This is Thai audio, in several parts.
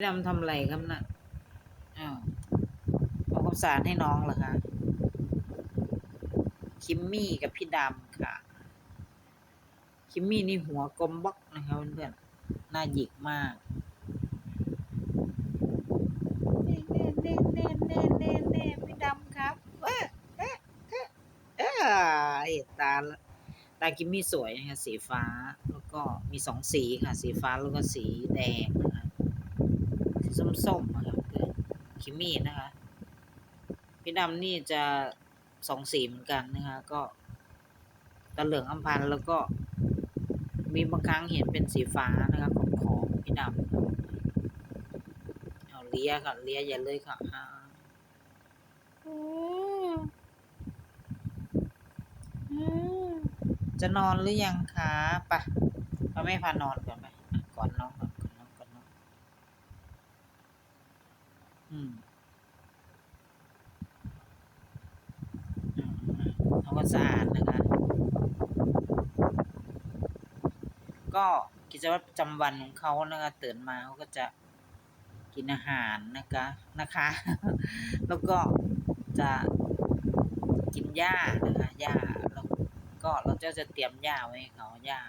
พี่ดำทำอะไรครับน่ะอ้าวเอาข้าวสารให้น้องเหรอคะ คิมมี่กับพี่ดำค่ะ คิมมี่นี่หัวกลมบล็อกนะคะเพื่อนๆหน้าหยิกมากเน่เน่เน่เน่เน่เน่เน่พี่ดำครับเอ๊ะเอ๊ะเอ๊ะเอ๊ะตาลตาคิมมี่สวยนะคะสีฟ้า แล้วก็มีสองสีค่ะ สีฟ้าแล้วก็สีแดงนะคะ สีส้มๆนะคือคิมมี่นะคะพี่ดำนี่จะสองสีเหมือนกันนะคะ ก็ตะเหลืองอัมพันแล้วก็ มีบางครั้งเห็นเป็นสีฟ้านะคะของของพี่ดำเอาเลียค่ะเลียอย่าเลยค่ะอ่าอืมอืมจะนอนหรือยังคะไปะพ่อแม่พานอนก่อนไปอะก่อนนอนก่อนน้องก่อนน้องอืม ทำความ สะอาดนะคะ ก็กิจวัตรประจำวันของเขานะคะตื่นมาเขาก็จะกินอาหารนะคะนะคะ แล้วก็จะกินหญ้านะคะหญ้าแล้วก็เราจะจะเตรียมหญ้าไว้ให้เขาหญ้า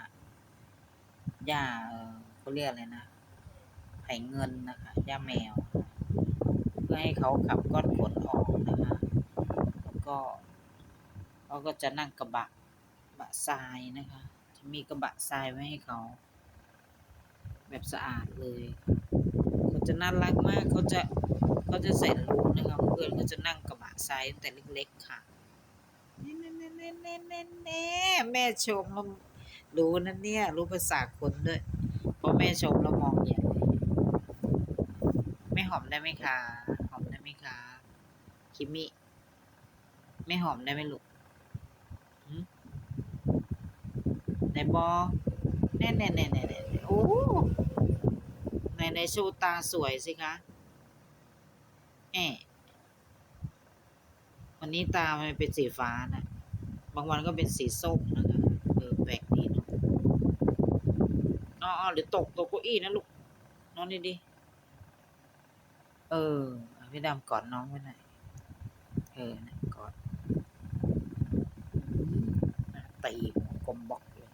หญ้าเออเขาเรียกอะไรนะไผ่เงินนะคะหญ้าแมว เพื่อให้เขาขับก้อนขนออกนะคะ แล้วก็ เขาก็จะนั่งกระบะบะทรายนะคะ จะมีกระบะทรายไว้ให้เขา แบบสะอาดเลยเขาจะน่ารักมากเขาจะเขาจะใส่รูนะคะเพื่อนเขาจะนั่งกระบะทรายตั้งแต่เล็กๆค่ะแน่แน่แน่แน่แน่แน่แม่ชมแล้วรู้นะเนี่ย รู้ภาษาคนด้วยเพราะแม่ชมแล้วมองเห็นเลยไม่หอมได้ไหมคะหอมได้ไหมคะคิมิไม่หอมได้ไหมลูก ไหนบอแน่แน่แน่แน่แน่โอ้ในในชูตาสวยสิคะแอะวันนี้ตามันเป็นสีฟ้านะบางวันก็เป็นสีส้มนะคะเออแปลกดีเนาะอ๋อหรือตกตกเก้าอี้นะลูกนอนดีๆเออพี่ดำกอดน้องไว้หน่อยเออนะกอดตีหัวกลมบอกเลย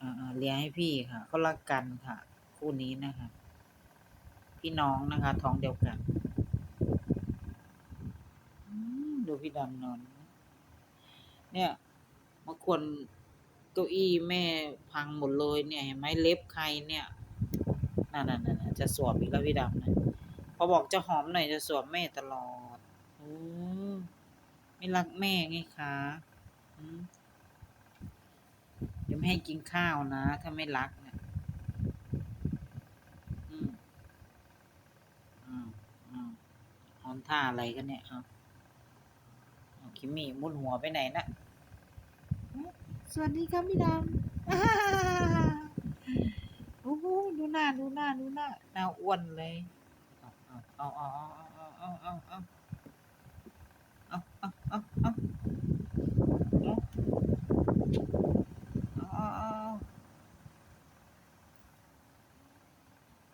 อ่าๆ เลี้ยงให้พี่ค่ะเขารักกันค่ะ คู่นี้นะคะ พี่น้องนะคะ ท้องเดียวกันดูพี่ดำนอน เนี่ยมื่อควรเก้าอี้แม่พังหมดเลยเนี่ยเห็นไหมเล็บใครเนี่ยนั่นๆๆจะสวมอีกแล้วพี่ดำนะพอบอกจะหอมหน่อยจะสวมแม่ตลอดโอ้ไม่รักแม่ไงคะอื ดี๋ยวไม่ให้กินข้าวนะ ถ้าไม่รักเนี่ยอืมอืมอืมหอนท่าอะไรกันเนี่ยเอาคิมมี่มุดหัวไปไหนนะสวัสดีครับพี่ดำโอ้โหดูหน้าดูหน้าดูหน้าหน้าอ้วนเลยอาเอาเอาเอาเอาเอาเอาเอาเอาเอาเอาเอาเอาเอา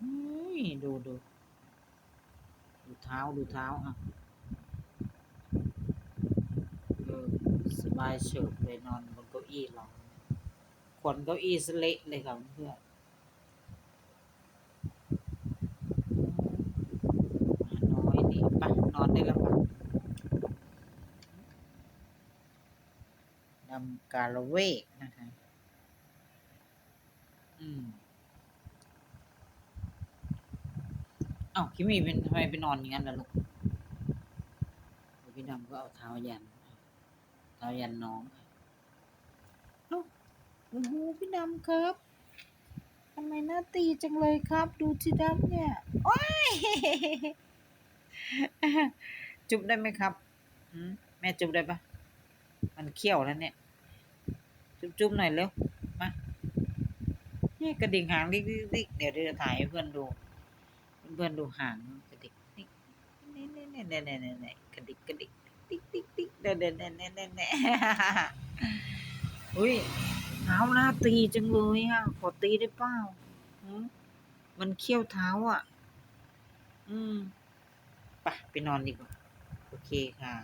อืมดูดูดู เท้าดูเท้าอะสบายเฉิบเลยนอนบนเก้าอี้เราขนเก้าอี้สเละเลยครับเพื่อนน้อยนี่ไปนอนได้แล้วปะนำกาละเวกนะคะอืม อ้าวคิมมี่เป็นทำไมไปนอนอย่างนั้นล่ะลูกพี่ดำก็เอาเท้ายัน เท้ายันน้องเอ้าโอ้โหพี่ดำครับทำไมหน้าตีจังเลยครับ ดูสิดำเนี่ยโอ้ยจุบได้ไหมครับแม่จุบได้ปะมันเขี้ยวแล้วเนี่ย จุบจุบหน่อยเร็วมาเนี่ยกระดิ่งหางดิ๊กดิ๊กเดี๋ยวเดี๋ยวจะถ่ายให้เพื่อนดู เบื่อนดูห่างกระดิกนี่นี่นี่นี่นี่นี่นี่กระดิกกระดิกติ๊กติ๊กติ๊กเด่นเด่นเด่นเด่นอุ้ยเท้าหน้าตีจังเลยอะขอตีได้เปล่ามันเขี้ยวเท้าอะ อืมปะไปนอนดีกว่า โอเคค่ะ